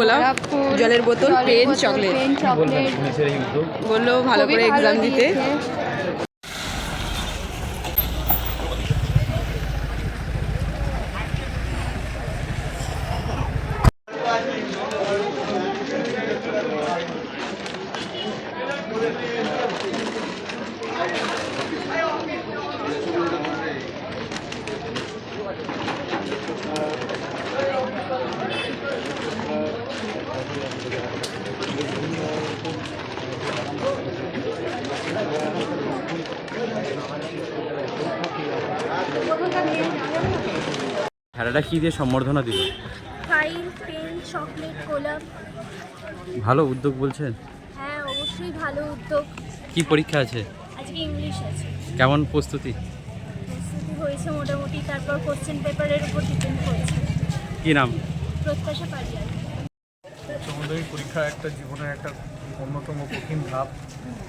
গোলাপ জলের বোতল পেন চকলেট চকলেট বলল ভালো করে এক্সাম দিতে। খেলাটা কি দিয়ে সম্বর্ধনা দিল? ফাইল পেন চকলেট গোলাপ। ভালো উদ্যোগ বলছেন? হ্যাঁ অবশ্যই ভালো উদ্যোগ। কি পরীক্ষা আছে? আজকে ইংলিশ আছে। কেমন প্রস্তুতি? প্রস্তুতি হয়েছে মোটামুটি তারপর কোশ্চেন পেপারের উপর ডিপেন্ড করেছে। কি নাম? প্রত্যাশা পারি মাধ্যমিক পরীক্ষা একটা জীবনের একটা অন্যতম কঠিন ধাপ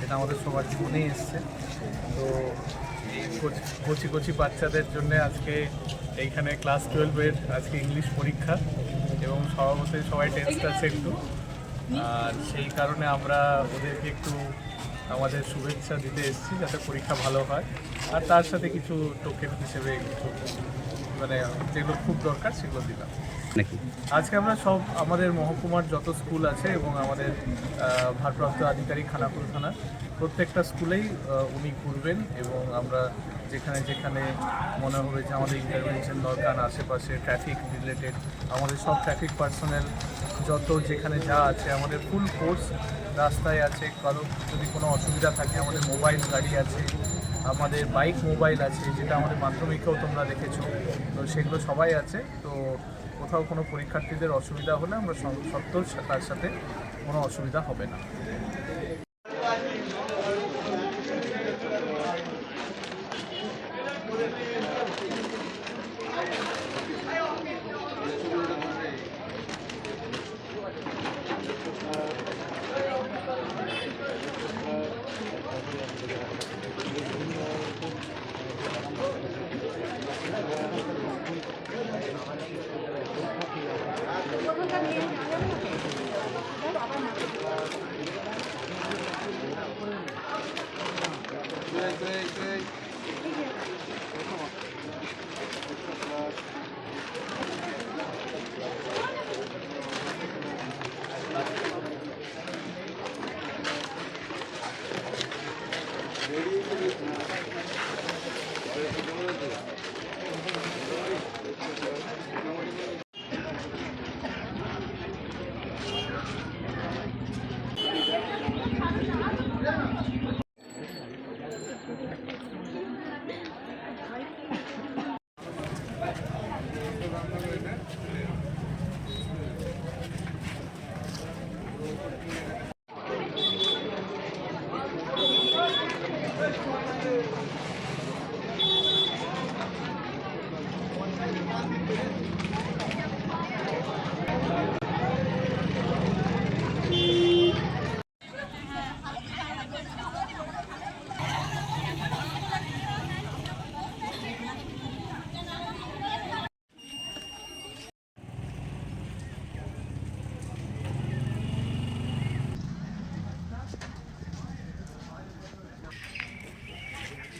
এটা আমাদের সবার জীবনেই এসছে। তো এই কচি- কচি কচি বাচ্চাদের জন্য আজকে এইখানে ক্লাস টুয়েলভের আজকে ইংলিশ পরীক্ষা এবং স্বভাবতই সবাই টেস্ট আছে একটু। আর সেই কারণে আমরা ওদেরকে একটু আমাদের শুভেচ্ছা দিতে এসেছি যাতে পরীক্ষা ভালো হয়। আর তার সাথে কিছু টোকেন হিসেবে কিছু মানে যেগুলো খুব দরকার সেগুলো দিলাম। নাকি? আজকে আমরা সব আমাদের মহকুমার যত স্কুল আছে এবং আমাদের ভারপ্রাপ্ত আধিকারিক খানাকুল থানা, প্রত্যেকটা স্কুলেই উনি ঘুরবেন এবং আমরা যেখানে যেখানে মনে হবে যে আমাদের ইন্টারভেনশন দরকার, আশেপাশে ট্রাফিক রিলেটেড আমাদের সব ট্রাফিক পার্সোনেল যত যেখানে যা আছে, আমাদের ফুল ফোর্স রাস্তায় আছে, কারও যদি কোনো অসুবিধা থাকে, আমাদের মোবাইল গাড়ি আছে, আমাদের বাইক মোবাইল আছে, যেটা আমাদের মাধ্যমিকেও তোমরা দেখেছ, তো সেগুলো সবাই আছে, তো কোথাও কোনো পরীক্ষার্থীদের অসুবিধা হলে আমরা সত্ত্বেও তার সাথে কোনো অসুবিধা হবে না।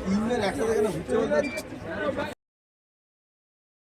তিনজন একসাথে কেন ঘুরতে